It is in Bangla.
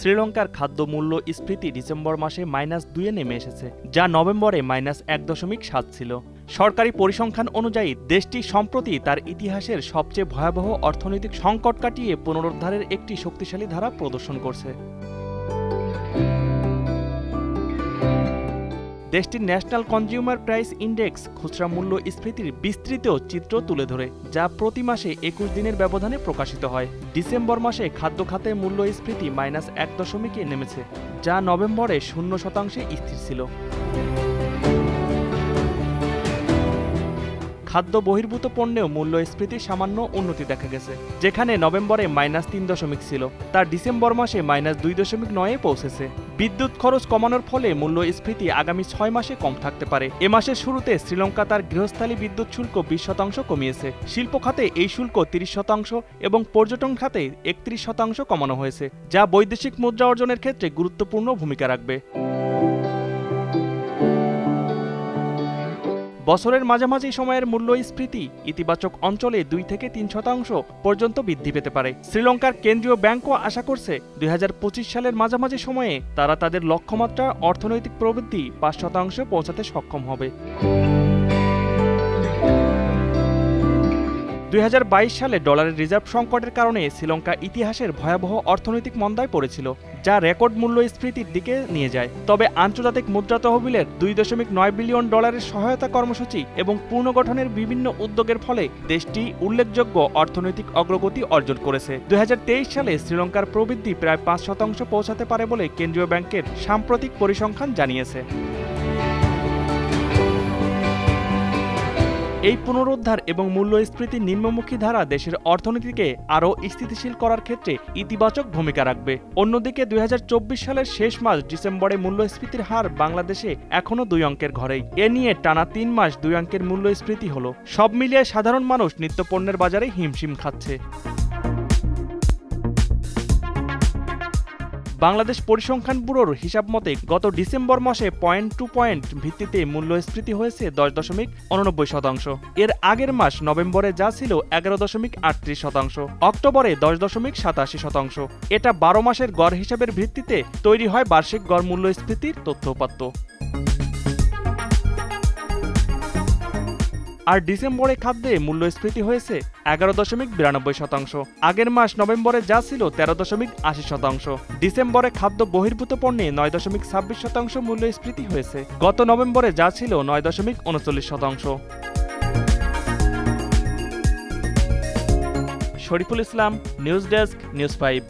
শ্রীলঙ্কার খাদ্য মূল্য স্ফীতি ডিসেম্বর মাসে মাইনাস দুয়ে নেমে এসেছে, যা নভেম্বরে মাইনাস এক দশমিক সাত ছিল। সরকারি পরিসংখ্যান অনুযায়ী, দেশটি সম্প্রতি তার ইতিহাসের সবচেয়ে ভয়াবহ অর্থনৈতিক সংকট কাটিয়ে পুনরুদ্ধারের একটি শক্তিশালী ধারা প্রদর্শন করছে। দেশটির ন্যাশনাল কনজিউমার প্রাইস ইন্ডেক্স খুচরা মূল্য স্ফীতির বিস্তৃত চিত্র তুলে ধরে, যা প্রতি মাসে একুশ দিনের ব্যবধানে প্রকাশিত হয়। ডিসেম্বর মাসে খাদ্য খাতে মূল্যস্ফীতি মাইনাস এক দশমিকে নেমেছে, যা নভেম্বরে শূন্য শতাংশে স্থির ছিল। খাদ্য বহির্ভূত পণ্যেও মূল্যস্ফীতি সামান্য উন্নতি দেখা গেছে, যেখানে নভেম্বরে মাইনাস তিন দশমিক ছিল তা ডিসেম্বর মাসে মাইনাস দুই দশমিক নয়ে পৌঁছেছে। বিদ্যুৎ খরচ কমানোর ফলে মূল্যস্ফীতি আগামী ছয় মাসে কম থাকতে পারে। এ মাসের শুরুতে শ্রীলঙ্কা তার গৃহস্থালী বিদ্যুৎ শুল্ক বিশ শতাংশ কমিয়েছে। শিল্প খাতে এই শুল্ক তিরিশ শতাংশ এবং পর্যটন খাতে একত্রিশ শতাংশ কমানো হয়েছে, যা বৈদেশিক মুদ্রা অর্জনের ক্ষেত্রে গুরুত্বপূর্ণ ভূমিকা রাখবে। বছরের মাঝামাঝি সময়ের মূল্যস্ফীতি ইতিবাচক অঞ্চলে দুই থেকে তিন শতাংশ পর্যন্ত বৃদ্ধি পেতে পারে। শ্রীলঙ্কার কেন্দ্রীয় ব্যাংকও আশা করছে দুই হাজার পঁচিশ সালের মাঝামাঝি সময়ে তারা তাদের লক্ষ্যমাত্রা অর্থনৈতিক প্রবৃদ্ধি পাঁচ শতাংশে পৌঁছাতে সক্ষম হবে। দুই হাজার বাইশ সালে ডলারের রিজার্ভ সংকটের কারণে শ্রীলঙ্কা ইতিহাসের ভয়াবহ অর্থনৈতিক মন্দায় পড়েছিল, যা রেকর্ড মূল্যস্ফীতির দিকে নিয়ে যায়। তবে আন্তর্জাতিক মুদ্রা তহবিলের দুই দশমিক নয় বিলিয়ন ডলারের সহায়তা কর্মসূচি এবং পুনর্গঠনের বিভিন্ন উদ্যোগের ফলে দেশটি উল্লেখযোগ্য অর্থনৈতিক অগ্রগতি অর্জন করেছে। দুই হাজার তেইশ সালে শ্রীলঙ্কার প্রবৃদ্ধি প্রায় পাঁচ শতাংশ পৌঁছাতে পারে বলে কেন্দ্রীয় ব্যাংকের সাম্প্রতিক পরিসংখ্যান জানিয়েছে। এই পুনরুদ্ধার এবং মূল্যস্ফীতি নিম্নমুখী ধারা দেশের অর্থনীতিকে আরও স্থিতিশীল করার ক্ষেত্রে ইতিবাচক ভূমিকা রাখবে। অন্যদিকে দুই হাজার চব্বিশ সালের শেষ মাস ডিসেম্বরে মূল্যস্ফীতির হার বাংলাদেশে এখনও দুই অঙ্কের ঘরেই। এ নিয়ে টানা তিন মাস দুই অঙ্কের মূল্যস্ফীতি হল। সব মিলিয়ে সাধারণ মানুষ নিত্যপণ্যের বাজারে হিমশিম খাচ্ছে। বাংলাদেশ পরিসংখ্যান ব্যুরোর হিসাব মতে, গত ডিসেম্বর মাসে পয়েন্ট টু পয়েন্ট ভিত্তিতে মূল্যস্ফীতি হয়েছে দশ দশমিক উননব্বই শতাংশ। এর আগের মাস নভেম্বরে যা ছিল এগারো দশমিক আটত্রিশ শতাংশ, অক্টোবরে দশ দশমিক সাতাশি শতাংশ। এটা বারো মাসের গড় হিসাবের ভিত্তিতে তৈরি হয় বার্ষিক গড় মূল্যস্ফীতির তথ্যপাত্র। আর ডিসেম্বরে খাদ্যে মূল্যস্ফীতি হয়েছে এগারো দশমিক বিরানব্বই শতাংশ। আগের মাস নভেম্বরে যা ছিল তেরো দশমিক আশি শতাংশ। ডিসেম্বরে খাদ্য বহির্ভূত পণ্যে নয় দশমিক ছাব্বিশ শতাংশ মূল্যস্ফীতি হয়েছে। গত নভেম্বরে যা ছিল নয় দশমিক উনচল্লিশ শতাংশ। Shariful Islam, news desk, news five.